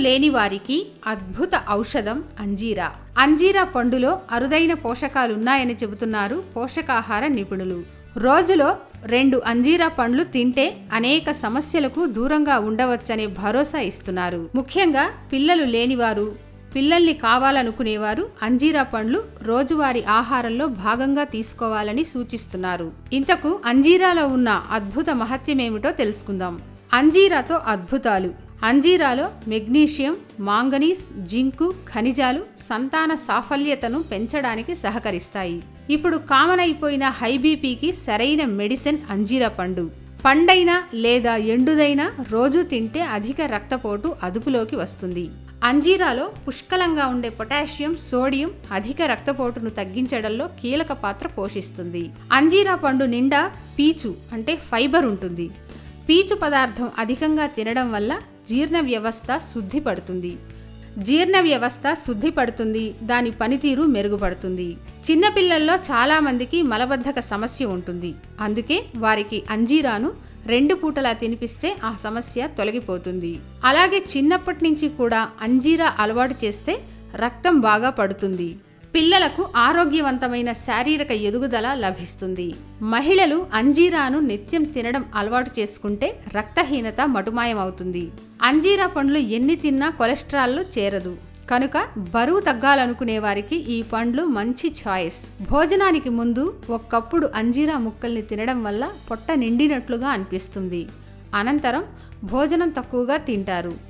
లేని వారికి అద్భుత ఔషధం అంజీరా. అంజీరా పండులో అరుదైన పోషకాలున్నాయని చెబుతున్నారు పోషకాహార నిపుణులు. రోజులో రెండు అంజీరా పండ్లు తింటే అనేక సమస్యలకు దూరంగా ఉండవచ్చనే భరోసా ఇస్తున్నారు. ముఖ్యంగా పిల్లలు లేనివారు పిల్లల్ని కావాలనుకునేవారు అంజీరా పండ్లు రోజువారీ ఆహారంలో భాగంగా తీసుకోవాలని సూచిస్తున్నారు. ఇంతకు అంజీరాలో ఉన్న అద్భుత మహత్యమేమిటో తెలుసుకుందాం. అంజీరాతో అద్భుతాలు. అంజీరాలో మెగ్నీషియం మాంగనీస్ జింకు ఖనిజాలు సంతాన సాఫల్యతను పెంచడానికి సహకరిస్తాయి. ఇప్పుడు కామన్ అయిపోయిన హై బీపీకి సరైన మెడిసిన్ అంజీరా పండు. పండైన లేదా ఎండుదైన రోజు తింటే అధిక రక్తపోటు అదుపులోకి వస్తుంది. అంజీరాలో పుష్కలంగా ఉండే పొటాషియం సోడియం అధిక రక్తపోటును తగ్గించడంలో కీలక పాత్ర పోషిస్తుంది. అంజీరా పండు నిండా పీచు అంటే ఫైబర్ ఉంటుంది. పీచు పదార్థం అధికంగా తినడం వల్ల జీర్ణ వ్యవస్థ శుద్ధిపడుతుంది. జీర్ణ వ్యవస్థ శుద్ధిపడుతుంది దాని పనితీరు మెరుగుపడుతుంది. చిన్నపిల్లల్లో చాలామందికి మలబద్ధక సమస్య ఉంటుంది. అందుకే వారికి అంజీరాను రెండు పూటలా తినిపిస్తే ఆ సమస్య తొలగిపోతుంది. అలాగే చిన్నప్పటి నుంచి కూడా అంజీరా అలవాటు చేస్తే రక్తం బాగా పడుతుంది. పిల్లలకు ఆరోగ్యవంతమైన శారీరక ఎదుగుదల లభిస్తుంది. మహిళలు అంజీరాను నిత్యం తినడం అలవాటు చేసుకుంటే రక్తహీనత మటుమాయమవుతుంది. అంజీరా పండ్లు ఎన్ని తిన్నా కొలెస్ట్రాల్లో చేరదు. కనుక బరువు తగ్గాలనుకునే వారికి ఈ పండ్లు మంచి చాయిస్. భోజనానికి ముందు ఒక్కప్పుడు అంజీరా ముక్కల్ని తినడం వల్ల పొట్ట నిండినట్లుగా అనిపిస్తుంది. అనంతరం భోజనం తక్కువగా తింటారు.